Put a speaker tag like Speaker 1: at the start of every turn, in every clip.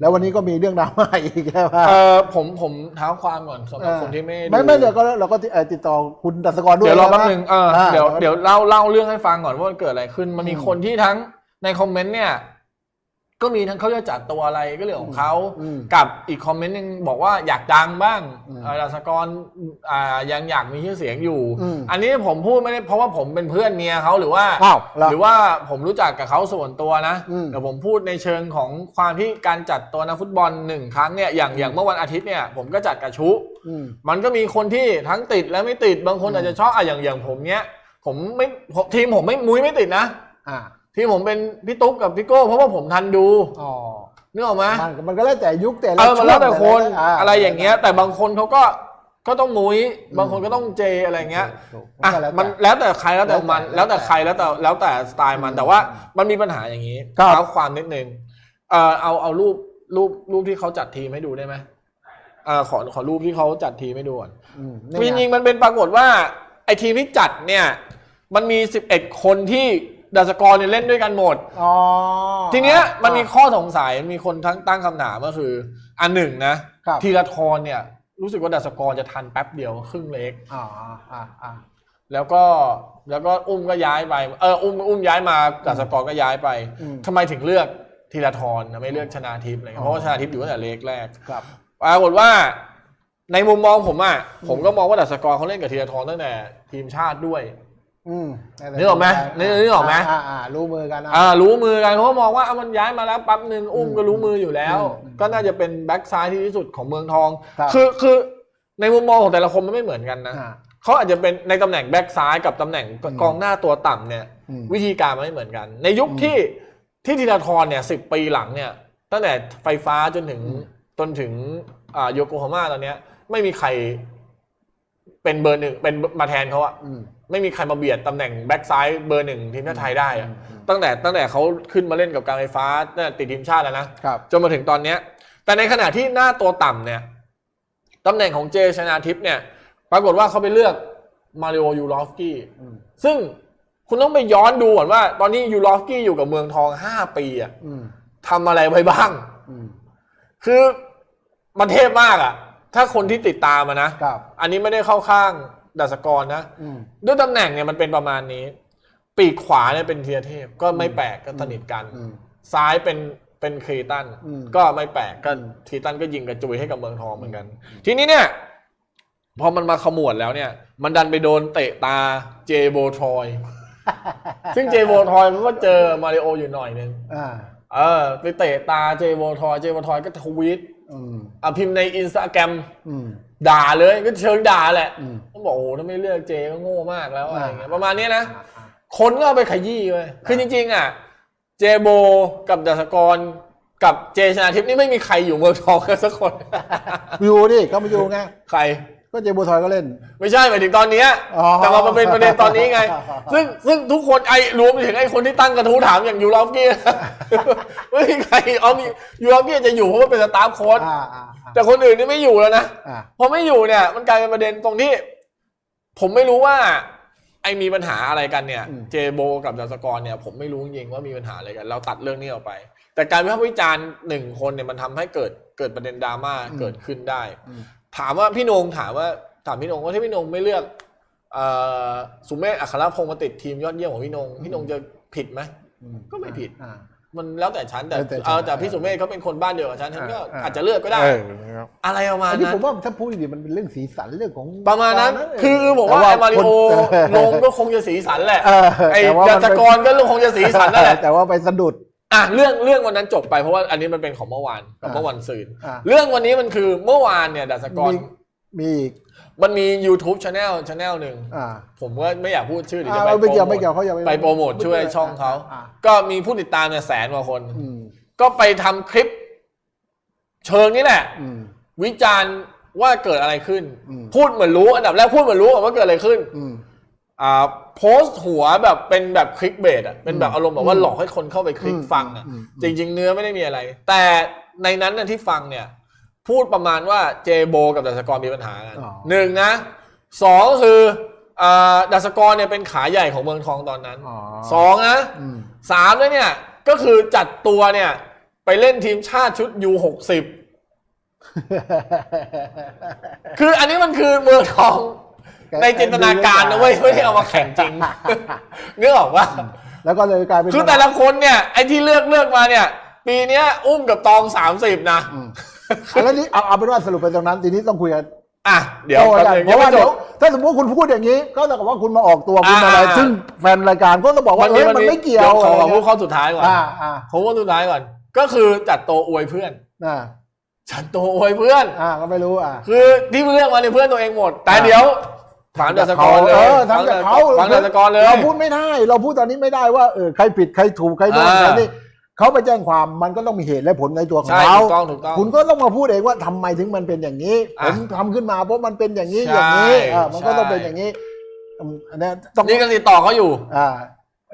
Speaker 1: แล้ววันนี้ก็มีเรื่องดราม่าอีกใช่ไหม
Speaker 2: เออผมผมเท้าความก่อนสำหรับคนที่ไม่
Speaker 1: ไม่ไม่เดี๋ยวก็เราก็เอ่อติดต่อคุณดัชกรด้วย
Speaker 2: เดี๋ยวรอแป๊บ
Speaker 1: ใช่ไม
Speaker 2: นึงเออ
Speaker 1: อ่า
Speaker 2: เดี๋ยว
Speaker 1: แล้วก็
Speaker 2: เดี๋ยวเล่าเล่าเรื่องให้ฟังก่อนว่ามันเกิดอะไรขึ้น มันมี
Speaker 1: อืม
Speaker 2: คนที่ทั้งในคอมเมนต์เนี่ย ก็มีทั้งเขาจะจัดตัวอะไรก็เรื่องของเขา
Speaker 1: อืม
Speaker 2: กับอีกคอมเมนต์หนึงบอกว่าอยากดังบ้าง
Speaker 1: อืม
Speaker 2: เอ่อดัชกรอ่ายังอยากมีชื่อเสียงอยู่
Speaker 1: อืม
Speaker 2: อันนี้ผมพูดไม่ได้เพราะว่าผมเป็นเพื่อนเมียเขาหรือว่า
Speaker 1: อ้าวเหรอ
Speaker 2: หรือว่าผมรู้จักกับเขาส่วนตัวนะ
Speaker 1: อืม
Speaker 2: แต่ผมพูดในเชิงของความที่การจัดตัวนักฟุตบอลหนึ่งครั้งเนี่ยอย่างอย่างเมื่อวันอาทิตย์เนี่ยผมก็จัดกระชุ
Speaker 1: อืม
Speaker 2: มันก็มีคนที่ทั้งติดและไม่ติดบางคน
Speaker 1: อืม
Speaker 2: อาจจะชอบอะอย่างอย่างผมเนี้ย ผมไม่ผมทีมผมไม่มุ้ยไม่ติดนะ
Speaker 1: อ่า
Speaker 2: ทีมผมเป็นพี่ตุ๊กกับพี่โก้เพราะว่าผมทันดู
Speaker 1: อ๋อ
Speaker 2: นึกออกไหม
Speaker 1: มันมันก็แล้วแต่ยุคแต่ละ
Speaker 2: เออมันแล้วแต่คน
Speaker 1: ช่วง
Speaker 2: อะไรอย่างเงี้ย แต่บางคนเขาก็ก็ต้องมุ้ยบางคนก็ต้องเจอะไรเงี้ย
Speaker 1: ถูก
Speaker 2: อะ
Speaker 1: ก็แล้ว
Speaker 2: มัน
Speaker 1: แต่
Speaker 2: แล้วแต่ใครแล้วแต่มัน
Speaker 1: แล้
Speaker 2: แล้ว
Speaker 1: วแต่
Speaker 2: แต่ใครแล้วแต่แล้วแต่สไตล์มัน
Speaker 1: อืม
Speaker 2: แต่ว่ามันมีปัญหาอย่างนี้
Speaker 1: ครับ
Speaker 2: เท้าความนิดนึงเอ่อเอาเอารูปรูปรูปที่เขาจัดทีมให้ดูได้ไหมเอ่อขอขอรูปที่เขาจัดทีมให้ดูก่อน
Speaker 1: อืม
Speaker 2: จริงๆมันเป็นปรากฏว่าไอทีมที่จัดเนี่ย มันมี 11 คนที่ ดัชกรเนี่ยเล่นด้วยกันหมด
Speaker 1: อ๋อ
Speaker 2: ทีเนี้ยมันมีข้อสงสัยมีคนทั้งตั้งคำถามก็คือ อันหนึ่งนะครับทีละทรเนี่ยรู้สึกว่าดัชกรจะทันแป๊บเดียวครึ่งเล็ก
Speaker 1: อ่าอ่าอ่า
Speaker 2: แล้วก็แล้วก็อุ้มก็ย้ายไปเอออุ้มอุ้มย้ายมาดัชกรก็ย้ายไป
Speaker 1: อืม
Speaker 2: ทำไมถึงเลือกทีละทรนะไม่เลือกชนาทิพย์อะไรเงี้ยเพราะว่า
Speaker 1: อ๋อ
Speaker 2: ชนาทิพย์อยู่ตั้งแต่เล็กแรก
Speaker 1: ครับ
Speaker 2: ปรากฏว่าในมุมมองผมอะผมก็มองว่าดัชกรเขาเล่นกับธีรทรตั้งแต่ทีมชาติด้วย
Speaker 1: อืม
Speaker 2: นึกออกไหมนึกนึกออกไหม
Speaker 1: อ่าอ่ารู้มือกันนะ
Speaker 2: อ่ารู้มือกันเขาก็มองว่าเอามันย้ายมาแล้วปั๊บหนึ่งอุ้มก็รู้มืออยู่แล้ว
Speaker 1: อืม
Speaker 2: ก็น่าจะเป็นแบ็กซ้ายที่ที่สุดของเมืองทอง
Speaker 1: ครับ
Speaker 2: คือคือในมุมมองของแต่ละคนมันไม่เหมือนกันนะ
Speaker 1: อ่า
Speaker 2: เขาอาจจะเป็นในตำแหน่งแบ็กซ้ายกับตำแหน่ง
Speaker 1: อืม
Speaker 2: กองหน้าตัวต่ำเนี่ย
Speaker 1: อืม
Speaker 2: วิธีการมันไม่เหมือนกัน ในยุค
Speaker 1: อืม
Speaker 2: ที่ที่ธีรทรเนี่ยสิบปีหลังเนี่ย ตั้งแต่ไฟฟ้าจนถึง
Speaker 1: อืม
Speaker 2: จนถึงอ่าโยโกฮาม่าตอนเนี้ย ไม่มีใคร เป็นเบอร์หนึ่งเป็นมาแทนเขาอะ
Speaker 1: อืม
Speaker 2: ไม่มีใครมาเบียดตำแหน่งแบ็กซ้ายเบอร์หนึ่งทีมชาติไทยได้อะ
Speaker 1: อืมอืม
Speaker 2: ตั้งแต่ตั้งแต่เขาขึ้นมาเล่นกับการไฟฟ้าตั้งแต่ติดทีมชาติแล้วนะครับจนมาถึงตอนเนี้ย แต่ในขณะที่หน้าตัวต่ำเนี่ยตำแหน่งของเจชนาทิพย์เนี่ย ปรากฏว่าเขาไปเลือกมาริโอยูรอฟสกี้
Speaker 1: อืม
Speaker 2: ซึ่งคุณต้องไปย้อนดูก่อนว่า ตอนนี้ยูรอฟสกี้อยู่กับเมืองทองห้าปีอะ
Speaker 1: อืม
Speaker 2: ทำอะไรไว้บ้าง
Speaker 1: อืม
Speaker 2: คือมันเทพมากอะ ถ้าคนที่ติดตามมานะ
Speaker 1: ครับ
Speaker 2: อันนี้ไม่ได้เข้าข้างดัชกรนะ
Speaker 1: อืม
Speaker 2: ด้วยตำแหน่งเนี่ยมันเป็นประมาณนี้ ปีกขวาเนี่ยเป็นเทียเทพก็ไม่แปลกก็สนิทกัน
Speaker 1: อืม
Speaker 2: ซ้ายเป็นเป็นครีตัน
Speaker 1: อืม
Speaker 2: ก็ไม่แปลกก็ครีตันก็ยิงกระจุยให้กับเมืองทองเหมือนกัน ทีนี้เนี่ย พอมันมาขมวดแล้วเนี่ย มันดันไปโดนเตะตาเจโบทรอย ซึ่งเจโบทรอยมันก็เจอมาริโออยู่หน่อยนึง
Speaker 1: อ่า
Speaker 2: เออไปเตะตาเจโบทรอยเจโบทรอยก็ทวีต
Speaker 1: อืม
Speaker 2: อะพิมพ์ในอินสตาแกรม
Speaker 1: อืม
Speaker 2: ด่าเลยก็เชิงด่าแหละ
Speaker 1: อืม
Speaker 2: ต้องบอกโอ้โหถ้าไม่เลือกเจก็โง่มากแล้วอะไรอย่างเงี้ย
Speaker 1: อ่า
Speaker 2: ประมาณเนี้ยนะ
Speaker 1: อ่าอ่า
Speaker 2: คนก็เอาไปขยี้เว้ยคือจริง ๆ อะ เจโบกับดัชกรกับเจชนาทิพย์นี่ไม่มีใครอยู่เมืองทองกันสักคน
Speaker 1: อยู่ดิก็มาอยู่ไง
Speaker 2: ใคร
Speaker 1: ก็เจบูทอยก็เล่น
Speaker 2: ไม่ใช่หมายถึงตอนเนี้ย
Speaker 1: อ๋อ
Speaker 2: แต่มาเป็นประเด็นตอนนี้ไง ซึ่งซึ่งทุกคนไอ้รวมไปถึงไอ้คนที่ตั้งกระทู้ถามอย่างยูรอฟกี้ ไม่มีใครเอามียูรอฟกี้จะอยู่เพราะว่าเป็นสตาฟโค้ช
Speaker 1: อ่าอ่าอ่า
Speaker 2: แต่คนอื่นนี่ไม่อยู่แล้วนะ
Speaker 1: อ่า
Speaker 2: พอไม่อยู่เนี่ย มันกลายเป็นประเด็นตรงที่ ผมไม่รู้ว่า ไอ้มีปัญหาอะไรกันเนี่ย เจโบกับดัชกรเนี่ย ผมไม่รู้จริงๆว่ามีปัญหาอะไรกัน เราตัดเรื่องนี้ออกไป แต่การวิพากษ์วิจารณ์หนึ่งคนเนี่ยมันทำให้เกิดเกิดประเด็นดราม่าเกิดขึ้นได้
Speaker 1: อืม
Speaker 2: ถามว่าพี่นงถามว่าถามพี่นงว่าถ้าพี่นงไม่เลือกเอ่อสุเมธอัครพงศ์มาติดทีมยอดเยี่ยมของพี่นงพี่นงจะผิดไหม
Speaker 1: อืม
Speaker 2: ก็ไม่ผิด
Speaker 1: อ่า
Speaker 2: มันแล้วแต่ฉันแต่
Speaker 1: แล้วแต่ฉัน
Speaker 2: เออแต่พี่สุเมธเขาเป็นคนบ้านเดียวกับฉันฉันก็
Speaker 1: อ่า
Speaker 2: อาจจะเลือกก็ได้
Speaker 1: เออครับ
Speaker 2: อะไรประมาณ
Speaker 1: อันนี้
Speaker 2: นั้น
Speaker 1: ผมว่าถ้าพูดดีๆมันเป็นเรื่องสีสันเรื่องของ
Speaker 2: ประมาณนั้น
Speaker 1: เคื
Speaker 2: อผมว่า
Speaker 1: แต่
Speaker 2: ไอ้มาริโอ
Speaker 1: คน
Speaker 2: ลงก็คงจะสีสันแหละ
Speaker 1: เออ
Speaker 2: ไอ้
Speaker 1: แต่ว่า
Speaker 2: ดั
Speaker 1: มัน
Speaker 2: ช
Speaker 1: เป็น
Speaker 2: กรก็คงจะสีสันนั่นแหละ
Speaker 1: แต่ว่าไปสะดุด
Speaker 2: อะเรื่องเรื่องวันนั้นจบไปเพราะว่าอันนี้มันเป็นของเมื่อวานกับ
Speaker 1: อ่า
Speaker 2: เมื่อวันซืน
Speaker 1: อ่า
Speaker 2: เรื่องวันนี้มันคือเมื่อวานเนี่ยดัชกร
Speaker 1: มีมีอีก
Speaker 2: มันมี YouTube Channel Channel หนึ่ง
Speaker 1: อ่า
Speaker 2: ผมก็ไม่อยากพูดชื่อเดี๋ยวจะ
Speaker 1: อ่า
Speaker 2: ไป
Speaker 1: ไม่เกี่ยว
Speaker 2: โปร
Speaker 1: ไม่
Speaker 2: โม
Speaker 1: เกี่ยว
Speaker 2: ท
Speaker 1: เขาอย่า
Speaker 2: ไปโปรโมทช่วยช่องเขา
Speaker 1: อ่า
Speaker 2: ก็มีผู้ติดตามเนี่ยแสนกว่าคน
Speaker 1: อืม
Speaker 2: ก็ไปทำคลิป เชิงนี่แหละ
Speaker 1: อืม
Speaker 2: วิจารณ์ว่าเกิดอะไรขึ้น
Speaker 1: อืม
Speaker 2: พูดเหมือนรู้อันดับแรกพูดเหมือนรู้ว่าเกิดอะไรขึ้น
Speaker 1: อืม
Speaker 2: อ่า โพสต์หัวแบบเป็นแบบคลิกเบสอะเป็นแบบ
Speaker 1: อืม
Speaker 2: อารมณ์แบบว่า
Speaker 1: อืม
Speaker 2: หลอกให้คนเข้าไปคลิก
Speaker 1: อืม
Speaker 2: ฟังอะ
Speaker 1: อืม
Speaker 2: จริง ๆ เนื้อไม่ได้มีอะไร แต่ในนั้นน่ะที่ฟังเนี่ย พูดประมาณว่าเจโบกับดัชกรมีปัญหากัน
Speaker 1: อ๋อ
Speaker 2: หนึ่งนะสองคืออ่าดัชกรเนี่ยเป็นขาใหญ่ของเมืองทองตอนนั้น
Speaker 1: อ๋อ
Speaker 2: สองนะ
Speaker 1: อืม
Speaker 2: สามแล้วเนี่ยก็คือจัดตัวเนี่ยไปไปเล่นทีมชาติชุดยูหกสิบคืออันนี้มันคือเมืองทอง ในจินตนาการนะเว้ยไม่ได้เอามาแข่งจริงนึกออกว่า
Speaker 1: แล้วก็เลยกลายเป็น
Speaker 2: คือแต่ละคนเนี่ยไอ้ที่เลือกเลือกมาเนี่ย ปีเนี้ยอุ้มกับตองสามสิบนะ
Speaker 1: อืมเอาแล้วนี่เอาเอาเป็นว่าสรุปไปตรงนั้นทีนี้ต้องคุยกัน
Speaker 2: อะเดี๋ยว
Speaker 1: โต้
Speaker 2: แป๊บ
Speaker 1: กัน
Speaker 2: นึง
Speaker 1: เพ
Speaker 2: ยัง
Speaker 1: ราะว่า
Speaker 2: ไม่จ
Speaker 1: เดี๋ยว
Speaker 2: บ
Speaker 1: ถ้าสมมติคุณพูดอย่างนี้ ก็เท่ากับว่าคุณมาออกตัวคุณมาอะไร
Speaker 2: อ่า
Speaker 1: ซึ่งแฟนรายการก็ต้องบอกว่าเอ้ยมันไม่เกี่ยว
Speaker 2: ขอ
Speaker 1: อะไร
Speaker 2: ขอพูด
Speaker 1: เงี้ย
Speaker 2: ข้อสุดท้ายก่อน
Speaker 1: อ่าอ่า
Speaker 2: ขอพูดสุดท้ายก่อน ก็คือจัดโตะอวยเพื่อน
Speaker 1: อ่า
Speaker 2: จัดโตะอวยเพื่อน
Speaker 1: อ่าก็ไม่รู้อ่า
Speaker 2: คือที่เลือกมาเนี่ยเพื่อนตัวเองหมด แต่
Speaker 1: อ่า
Speaker 2: เดี๋ยว ถามจากสกอร์เลย
Speaker 1: เออทำจากเขา
Speaker 2: ฟังจากสกอร์เลย
Speaker 1: เราพูดไม่ได้ เราพูดตอนนี้ไม่ได้ว่าเออใครผิดใครถูกใครโดน
Speaker 2: อ่า
Speaker 1: ใครนี่เขาไปแจ้งความมันก็ต้องมีเหตุและผลในตัวของ
Speaker 2: ใช่
Speaker 1: เขา
Speaker 2: ถูกต้องถูกต้อง
Speaker 1: คุณก็ต้องมาพูดเองว่าทำไมถึงมันเป็นอย่างนี้ผ
Speaker 2: อะ
Speaker 1: มทำขึ้นมาเพราะมันเป็นอย่างนี้
Speaker 2: ใช่
Speaker 1: อย่างนี้อ่ามันก็ต้อง
Speaker 2: ใช่
Speaker 1: เป็นอย่างนี้อืมอันเนี้ยต้อง
Speaker 2: นี่ก็ติดต่อเขาอยู่
Speaker 1: อ่า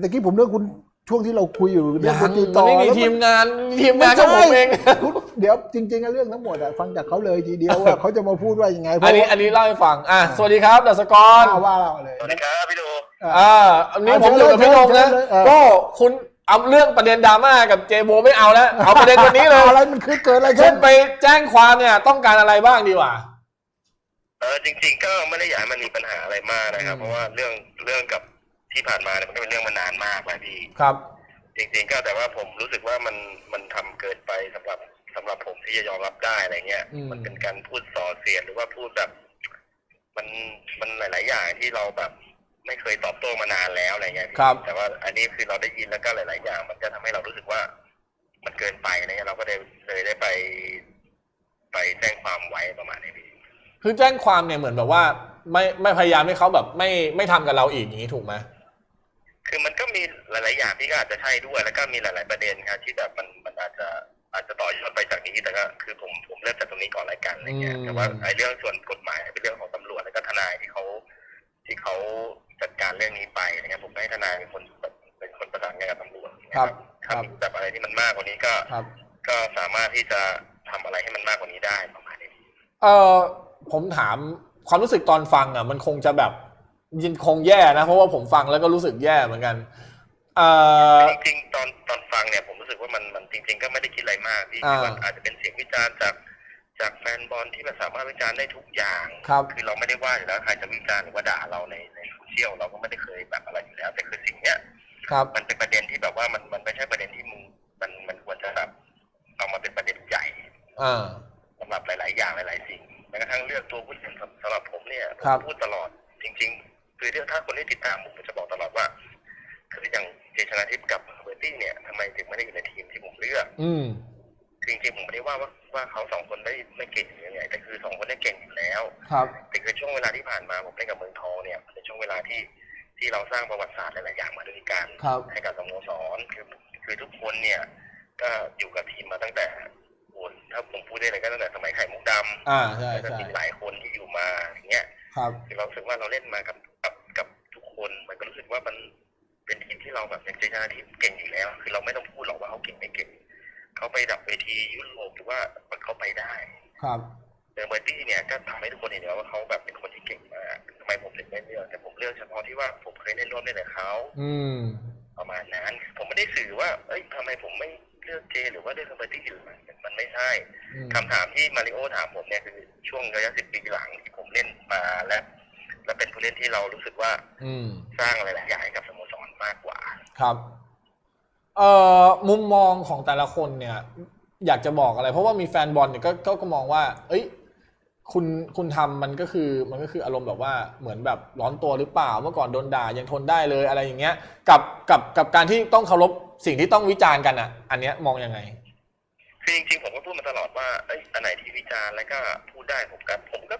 Speaker 1: แต่กี้ผมเรื่องคุณ ช่วงที่เราคุยอยู่เรื่องคุณติด
Speaker 2: มั
Speaker 1: ต่
Speaker 2: น
Speaker 1: อ
Speaker 2: ไม่มี
Speaker 1: แล้ว
Speaker 2: ทีมงานทีม
Speaker 1: ไม่
Speaker 2: งานก็
Speaker 1: ใช่
Speaker 2: ผมเอง
Speaker 1: คุณเดี๋ยวจริงๆอะเรื่องทั้งหมดอะฟังจากเขาเลยทีเดียวว่าเขาจะมาพูดว่ายังไงเพ
Speaker 2: อัน
Speaker 1: ราะ
Speaker 2: นี้
Speaker 1: ว่า
Speaker 2: อันนี้เล่าให้ฟังอะสวัสดีครับดัสกร
Speaker 1: ว่าว่าเราเลย
Speaker 3: สวัสดีครับพี่ดู
Speaker 2: อ่าอันนี้ผมอยู่กับพี่นงนะ
Speaker 1: เชิญเลยเออ
Speaker 2: ก็คุณเอาเรื่องประเด็นดราม่ากับเจโบไม่เอาแล้วเอาประเด็นวันนี้เลย
Speaker 1: อะไรมันคือเกิดอะไร
Speaker 2: คุ
Speaker 1: ขึ้น
Speaker 2: ณไปแจ้งความเนี่ยต้องการอะไรบ้างดีกว่า
Speaker 3: เออจริง ๆ ก็ไม่ได้อยากให้มันมีปัญหาอะไรมากนะครับ
Speaker 2: อืม
Speaker 3: เพราะว่าเรื่องเรื่องกับ ที่ผ่านมาเนี่ยมันก็เป็นเรื่องมานานมากแล้วพี่
Speaker 2: ครับ
Speaker 3: จริงๆก็แต่ว่าผมรู้สึกว่ามันมันทำเกินไปสำหรับสำหรับผมที่จะยอมรับได้อะไรเงี้ย
Speaker 2: อืม
Speaker 3: มันเป็นการพูดส่อเสียดหรือว่าพูดแบบ มันมันหลาย ๆ อย่างที่เราแบบ ไม่เคยตอบโต้มานานแล้วอะไรเงี้ยพี่
Speaker 2: ครับ
Speaker 3: แต่ว่าอันนี้คือเราได้ยินแล้วก็หลาย ๆ อย่าง มันจะทำให้เรารู้สึกว่า มันเกินไปอะไรเงี้ยเราก็ได้เลยได้ไป ไปแจ้งความไว้ประมาณนี้พี่
Speaker 2: คือแจ้งความเนี่ยเหมือนแบบว่า ไม่ไม่พยายามให้เขาแบบไม่ไม่ทำกับเราอีกอย่างนี้ถูกไหม
Speaker 3: คือมันก็มีหลาย ๆ อย่างที่ก็อาจจะใช่ด้วย แล้วก็มีหลาย ๆ ประเด็นครับที่แบบมันมันอาจจะอาจจะต่อยอดไปจากนี้แต่ก็คือผมผมเริ่มจากตรงนี้ก่อนรายการอะไรเงี้ย
Speaker 2: อืม
Speaker 3: แต่ว่าไอ้เรื่องส่วนกฎหมายเป็นเรื่องของตำรวจแล้วก็ทนายที่เขาที่เขาจัดการเรื่องนี้ไปนะครับผมก็ให้ทนายเป็นคนเป็นคนประสานงานกับตำรวจนะครับถ้ามีแบบอะไรที่มันมากกว่านี้ก็
Speaker 2: ครับ
Speaker 3: ก็สามารถที่จะทำอะไรให้มันมากกว่านี้ได้ประมาณนี้
Speaker 2: เออผมถามความรู้สึกตอนฟังอะ มันคงจะแบบ ยินคงแย่นะ เพราะว่าผมฟังแล้วก็รู้สึกแย่เหมือนกันเออ
Speaker 3: จริงๆตอนตอนฟังเนี่ยผมรู้สึกว่ามันมันจริง ๆ ก็ไม่ได้คิดอะไรมากที่
Speaker 2: อ่า
Speaker 3: มันอาจจะเป็นเสียงวิจารณ์จากจากแฟนบอลที่มันสามารถวิจารณ์ได้ทุกอย่าง
Speaker 2: ครับ
Speaker 3: คือเราไม่ได้ว่าอยู่แล้วใครจะวิจารณ์หรือว่าด่าเราในในโซเชียลเราก็ไม่ได้เคยแบบอะไรอยู่แล้ว แต่คือสิ่งเนี้ย
Speaker 2: ครับ
Speaker 3: มันเป็นประเด็นที่แบบว่ามันมันไม่ใช่ประเด็นที่มึงมันมันควรจะแบบเอามาเป็นประเด็นใหญ่
Speaker 2: อ่า
Speaker 3: สำหรับหลาย ๆ อย่างหลาย ๆ สิ่งแม้กระทั่งเลือกตัวผู้เล่นสำหรับผมเนี่ยผม
Speaker 2: ครับ
Speaker 3: พูดตลอดจริงๆ คือเรื่องถ้าคนที่ติดตามผมผมจะบอกตลอดว่า คืออย่างเจชนาทิพย์กับเบอร์ตี้เนี่ยทำไมถึงไม่ได้อยู่ในทีมที่ผมเลือก
Speaker 2: อืม
Speaker 3: คือจริงๆผมไม่ได้ว่าว่าว่าเขาสองคนไม่ไม่เก่งหรือยังไงแต่คือสองคนได้เก่งอยู่แล้ว
Speaker 2: ครับ
Speaker 3: แต่คือช่วงเวลาที่ผ่านมาผมเล่นกับเมืองทองเนี่ยมันเป็นช่วงเวลาที่ที่เราสร้างประวัติศาสตร์หลายๆอย่างมาด้วยกัน
Speaker 2: ครับ
Speaker 3: ให้กับสโมสรคือคือทุกคนเนี่ย ก็อยู่กับทีมมาตั้งแต่โอ้ถ้าผมพูดได้เลยก็ตั้งแต่สมัยไข่มุกดำ
Speaker 2: อ่าใช่
Speaker 3: แล้วก็
Speaker 2: ใช่
Speaker 3: มีหลายคนที่อยู่มาอย่างเงี้ย
Speaker 2: ครับ
Speaker 3: คือเรารู้สึกว่าเราเล่นมากับกับกับทุกคน มันก็รู้สึก ว่ามันเป็นทีมที่เราแบบเป็นเจชนาทีมเก่งอยู่แล้ว คือเราไม่ต้องพูดหรอกว่าเขาเก่งไม่เก่งเขาไปดับเวทียุโรปหรือว่าเขาไปได้
Speaker 2: ครับ
Speaker 3: เดอร์เบอร์ตี้เนี่ยก็ทำให้ทุกคนเห็นแล้วว่าเขาแบบเป็นคนที่เก่งมากทำไมผมถึงไม่เลือกแต่ผมเลือกเฉพาะที่ว่าผมเคยเล่นร่วมเล่นกับเขา
Speaker 2: อืม
Speaker 3: ประมาณนั้นผมไม่ได้สื่อว่า เอ้ยทำไมผมไม่เลือกเจ หรือว่าเลือกเดอร์เบอร์ตี้อยู่มันมันไม่ใช่
Speaker 2: อืม
Speaker 3: คำถามที่มาริโอถามผมเนี่ยคือช่วงระยะสิบปีหลังที่ผมเล่นมาและ และเป็นผู้เล่นที่เรารู้สึกว่า
Speaker 2: อืม
Speaker 3: สร้างหลายๆอย่างให้กับสโมสรมากกว่า
Speaker 2: ครับเอ่อมุมมองของแต่ละคนเนี่ย อยากจะบอกอะไร เพราะว่ามีแฟนบอลเนี่ยก็ก็ก็มองว่า เอ้ย คุณคุณทำมันก็คือมันก็คืออารมณ์แบบว่าเหมือนแบบร้อนตัวหรือเปล่าเมื่อก่อนโดนด่ายังทนได้เลยอะไรอย่างเงี้ย กับกับกับการที่ต้องเคารพสิ่งที่ต้องวิจารณ์กันอะ อันเนี้ยมองยังไง
Speaker 3: คือจริงๆผมก็พูดมาตลอดว่าเอ้ยอันไหนที่วิจารณ์แล้วก็พูดได้ผมก็ผมก็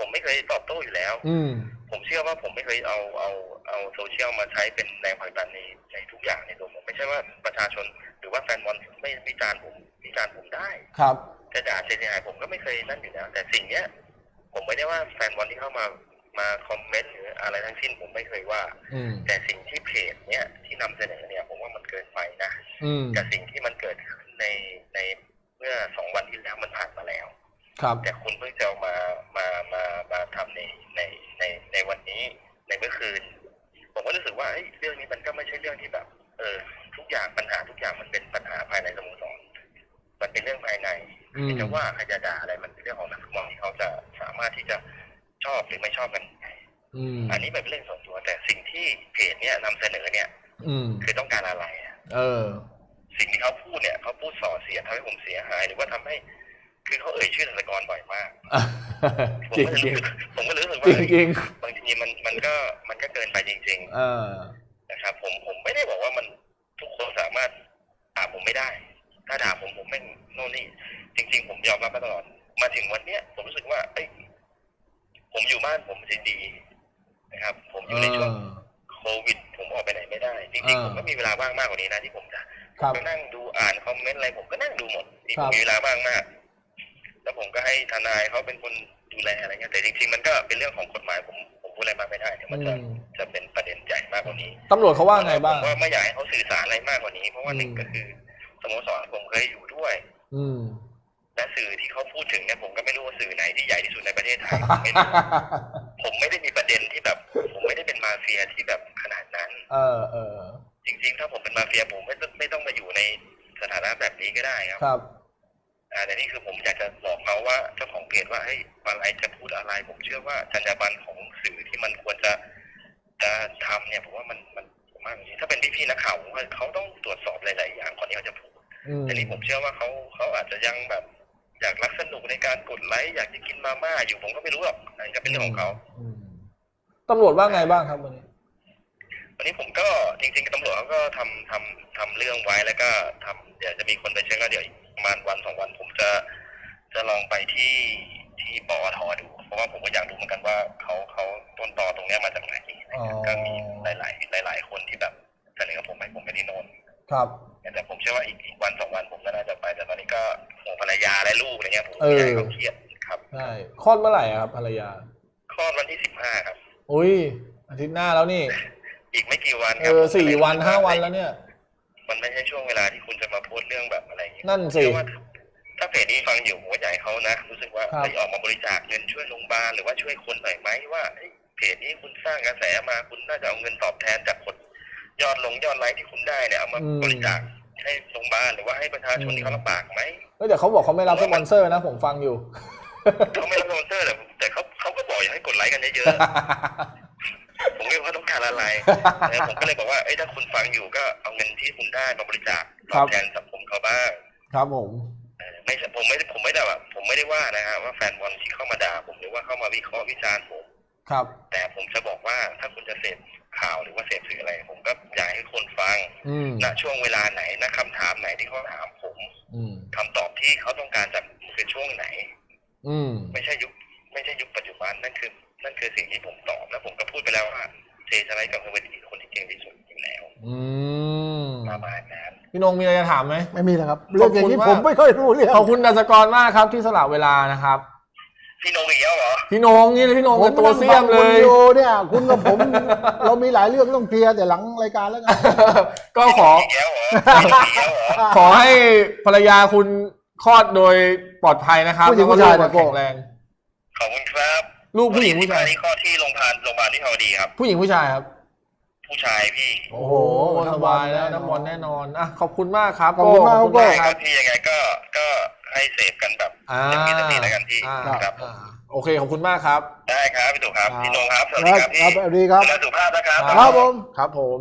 Speaker 3: ผมไม่เคยตอบโต้อยู่แล้ว
Speaker 2: อืม
Speaker 3: ผมเชื่อว่าผมไม่เคยเอาเอาเอาโซเชียลมาใช้เป็นแรงผลักดันในในทุกอย่างในตัวผมไม่ใช่ว่าประชาชน หรือว่าแฟนบอลไม่วิจารณ์ผมวิจารณ์ผมได้
Speaker 2: ครับ
Speaker 3: จะด่าเสียหายผมก็ไม่เคยนั่นอยู่แล้ว แต่สิ่งเนี้ย ผมไม่ได้ว่าแฟนบอลที่เข้ามามาคอมเมนต์หรืออะไรทั้งสิ้นผมไม่เคยว่า
Speaker 2: อืม
Speaker 3: แต่สิ่งที่เพจเนี้ยที่นำเสนอเนี่ยผมว่ามันเกินไปนะ
Speaker 2: อืม
Speaker 3: กับสิ่งที่มันเกิดขึ้นในในเมื่อสองวันที่แล้วมันผ่านมาแล้ว
Speaker 2: ครับ
Speaker 3: แต่คุณเพิ่งจะเอา มามามามาทำในในในในวันนี้ในเมื่อคืน ผมก็รู้สึกว่าเอ้ยเรื่องนี้มันก็ไม่ใช่เรื่องที่แบบ เออ ทุกอย่างปัญหาทุกอย่างมันเป็นปัญหาภายในสโมสรรื่องภายใน
Speaker 2: อืม
Speaker 3: จะว่าใครจะด่าอะไรมันเป็นเรื่องของนักฟุตบอลที่เขาจะสามารถที่จะชอบหรือไม่ชอบกัน
Speaker 2: อืม
Speaker 3: อันนี้เป็นเรื่องส่วนตัวแต่สิ่งที่เพจเนี่ยนำเสนอเนี่ย
Speaker 2: อืม
Speaker 3: คือต้องการอะไรอะ
Speaker 2: เออ
Speaker 3: สิ่งที่เขาพูดเนี่ยเขาพูดส่อเสียดทำให้ผมเสียหาย หรือว่าทำให้ คือเขาเอ่ยชื่อธนกรบ่อยมากผม
Speaker 2: จริง
Speaker 3: ก็
Speaker 2: จริง
Speaker 3: รู้สึกผมก็รู้สึก
Speaker 2: จริ
Speaker 3: ว่าง
Speaker 2: จริง
Speaker 3: บางทีมันมันก็มันก็เกินไปจริง
Speaker 2: เออ
Speaker 3: ๆนะครับ ผมผมไม่ได้บอกว่ามันทุกคนสามารถด่าผมไม่ได้ ถ้าด่าผมผมไม่โน่นนี่ จริง ๆ ผมยอมรับมาตลอด มาถึงวันเนี้ย ผมรู้สึกว่าเอ้ยผมอยู่บ้านผมดีๆนะครับ ผมอยู่ในช่วงโควิด ผมออกไปไหนไม่ได้ จริง
Speaker 2: อ่า
Speaker 3: ๆผมก็มีเวลาว่างมากกว่านี้นะที่ผมจะ
Speaker 2: ครับ
Speaker 3: ก็นั่งดูอ่านคอมเมนต์อะไรผมก็นั่งดูหมดที่
Speaker 2: ค
Speaker 3: ผ
Speaker 2: รั
Speaker 3: ม
Speaker 2: บ
Speaker 3: มีเวลาว่างมาก แล้วผมก็ให้ทนายเขาเป็นคนดูแลอะไรเงี้ยแต่จริงๆมันก็เป็นเรื่องของกฎหมายผมผมพูดอะไรมากไม่ได้เดี๋ยวมันจะ
Speaker 2: อืม
Speaker 3: จะเป็นประเด็นใหญ่มากกว่านี้
Speaker 2: ตำรวจเขาว่าไงบ้าง
Speaker 3: ผมว่าไม่อยากให้เขาสื่อสารอะไรมากกว่านี้ เพราะว่าหนึ่ง
Speaker 2: อืม
Speaker 3: ก็คือสโมสรผมเคยอยู่ด้วย
Speaker 2: อืม
Speaker 3: และสื่อที่เขาพูดถึงเนี่ยผมก็ไม่รู้ว่าสื่อไหนที่ใหญ่ที่สุดในประเทศไทยผมไม่รู้ ผมไม่ได้มีประเด็นที่แบบ ผมไม่ได้เป็นมาเฟียที่แบบขนาดนั้น
Speaker 2: เออเออ
Speaker 3: จริงๆ ถ้าผมเป็นมาเฟียผมไม่ต้องไม่ต้องมาอยู่ในสถานะแบบนี้ก็ได้ครับ
Speaker 2: ครับ
Speaker 3: อ่าแต่นี่คือผมอยากจะบอกเขาว่าเจ้าของเพจว่าเฮ้ยอะไรจะพูดอะไร ผมเชื่อว่าจรรยาบรรณของสื่อที่มันควรจะจะทำเนี่ยผมว่ามันมันมากจริงถ้าเป็นพี่ๆนักข่าวผมว่าเขาต้องตรวจสอบหลายๆอย่างก่อนที่เขาจะพูด
Speaker 2: อืม
Speaker 3: แต่นี่ผมเชื่อว่าเขาเขาอาจจะยังแบบอยากรักสนุกในการกดไลค์อยากจะกินมาม่าอยู่ผมก็ไม่รู้หรอกอันนี้ก็เป็นเรื่องของเขา
Speaker 2: อืมตำรวจว่าไงบ้างครับวันนี้
Speaker 3: วันนี้ผมก็จริง ๆตำรวจเขาก็ทำทำทำเรื่องไว้แล้วก็ทำเดี๋ยวจะมีคนไปเช็คก็เดี๋ยวอีกประมาณวันสองวันผมจะจะลอง ไปที่ที่ปอทดู เพราะว่าผมก็อยากรู้เหมือนกันว่าเขาเขาต้นตอตรงเนี้ยมาจากไหน
Speaker 2: อ๋อ
Speaker 3: ก็มีหลาย ๆ หลาย ๆ คนที่แบบเสนอผมให้ผมไม่ได้โนน
Speaker 2: ครับ
Speaker 3: แต่ผมเชื่อว่าอีกอีกวันสองวันผมก็น่าจะไปแต่ตอนนี้ก็ห่วงภรรยาและลูกอะไรเงี้ยผม
Speaker 2: เออ
Speaker 3: ไม่อยากให้เขาเครียดครับ
Speaker 2: ใช่คลอดเมื่อไหร่อะครับภรรยา
Speaker 3: คลอดวันที่สิบห้าครับ
Speaker 2: อุ้ยอาทิตย์หน้าแล้วนี่
Speaker 3: อีกไม่กี่วันค
Speaker 2: เอ
Speaker 3: รับ
Speaker 2: อสี่วันห้าวันแล้วเนี่ย
Speaker 3: มันไม่ใช่ช่วงเวลาที่คุณจะมาโพสต์เรื่องแบบอะไรอย่างงี้
Speaker 2: นั่นสิ
Speaker 3: เชื่อว่า ถ้าเพจนี้ฟังอยู่ผมก็อยากให้เขานะ รู้สึกว่า
Speaker 2: ครับ
Speaker 3: เฮ้ยออกมาบริจาคเงินช่วยโรงพยาบาลหรือว่าช่วยคนหน่อยไหมว่าเฮ้ยเพจนี้คุณสร้างกระแสมาคุณน่าจะเอาเงินตอบแทนจากคนยอดลงยอดไลค์ที่คุณได้เนี่ยเอามาบริจาคให้โรงพยาบาลหรือว่าให้ประชาชนที่เขาลำบากไหม
Speaker 2: เฮ้ยแต่เขาบอกเขาไม่รับสปอนเซอร์นะ ผมฟังอยู่
Speaker 3: เขาไม่รับสปอนเซอร์แต่แต่เขาเขาก็บอกอยากให้กดไลค์กันเยอะๆ ผมไม่รู้ว่าต้องการอะไรเออผมก็เลยบอกว่าเอ้ยถ้าคุณฟังอยู่ก็เอาเงินที่คุณได้มาบริจาคตอบแทนสังคมเขาบ้าง
Speaker 2: ครับผม
Speaker 3: เออ ไม่ใช่ผมไม่ได้ผมไม่ได้แบบผมไม่ได้ว่านะฮะว่าแฟนบอลที่เข้ามาด่าผมหรือว่าเข้ามาวิเคราะห์วิจารณ์ผม
Speaker 2: ครับ
Speaker 3: แต่ผมจะบอกว่าถ้าคุณจะเสพข่าวหรือว่าเสพสื่ออะไร ผมก็อยากให้คนฟัง
Speaker 2: อืม
Speaker 3: ณช่วงเวลาไหนณคำถามไหนที่เขาถามผม
Speaker 2: อืม
Speaker 3: คำตอบที่เขาต้องการจากผมคือช่วงไหน
Speaker 2: อืม
Speaker 3: ไม่ใช่ยุคไม่ใช่ยุคปัจจุบันนั่นคือ นั่นคือสิ่งที่ผมตอบแล้วผมก็พูดไปแล้วว่าเจสไลด์กับเฮเวอร์ดีคนที่เก่งที่สุดอยู่แล้ว
Speaker 2: อืม
Speaker 3: ประมาณนั้น
Speaker 2: พี่นงมีอะไรจะถามไหม
Speaker 1: ไม่มีแล้วครับเรื่องอย่างนี้
Speaker 2: ขอบคุณ
Speaker 1: ผม
Speaker 2: มาก
Speaker 1: ไม่ค่อยรู้เรื่อง
Speaker 2: ขอบคุณดัชกรมากครับที่สละเวลานะครับ
Speaker 3: พี่นงอีกแล้วเหรอ
Speaker 2: พี่นงนี่เลยพี่นง
Speaker 1: ผม
Speaker 2: เป็นตัวเสียมเล
Speaker 1: นั่งฟังคุณ
Speaker 2: ย
Speaker 1: อยู่เนี่ย คุณกับผม เรามีหลายเรื่องต้องเคลียร์แต่หลังรายการแล้วกัน
Speaker 2: ก็ขอ
Speaker 3: อีกแล้วเหรอพี่นงอีกแล้วเหรอ
Speaker 2: ขอให้ภรรยาคุณคลอดโดยปลอดภัยนะครับ
Speaker 1: ผู้หญิง
Speaker 2: แล้วก็
Speaker 1: ผู้ชาย
Speaker 2: ลูก
Speaker 1: เนี่ยโก้
Speaker 2: แข็งแรง
Speaker 3: ขอบคุณครับ
Speaker 2: ลูกผู้หญิงผู้ชาย
Speaker 3: ที่ข้อที่โรงพยาบาลโรงพยาบาลที่เขาดีครับ
Speaker 2: ผู้หญิงผู้ชายครับ
Speaker 3: ผู้ชายพี่
Speaker 2: โอ้โหสบายแล้วน้ำบอลแน่นอนอะขอบคุณมากครับ
Speaker 1: ขอบคุณมาก
Speaker 2: โโก้
Speaker 3: ได้
Speaker 2: ค
Speaker 3: ค
Speaker 2: รั
Speaker 3: รั
Speaker 2: บบ
Speaker 3: พี่ยังไงก็ก็ให้เสพกันแบบ
Speaker 2: อ่า
Speaker 3: อย่างมีสติแล้วกันพี่
Speaker 2: อ่า
Speaker 3: ครับ
Speaker 2: อ่าโอเคขอบคุณมากครับ
Speaker 3: ได้ครับพี่ตู่ครับ
Speaker 2: ครับ
Speaker 3: พี่นงครับสวัส
Speaker 1: ค
Speaker 3: ดี
Speaker 1: รับ
Speaker 3: ครับ
Speaker 1: ค
Speaker 3: พี่
Speaker 1: รับสวัสดีครับ
Speaker 3: ดูแลสุขภาพนะครับ
Speaker 1: ครับผม
Speaker 2: ครับผม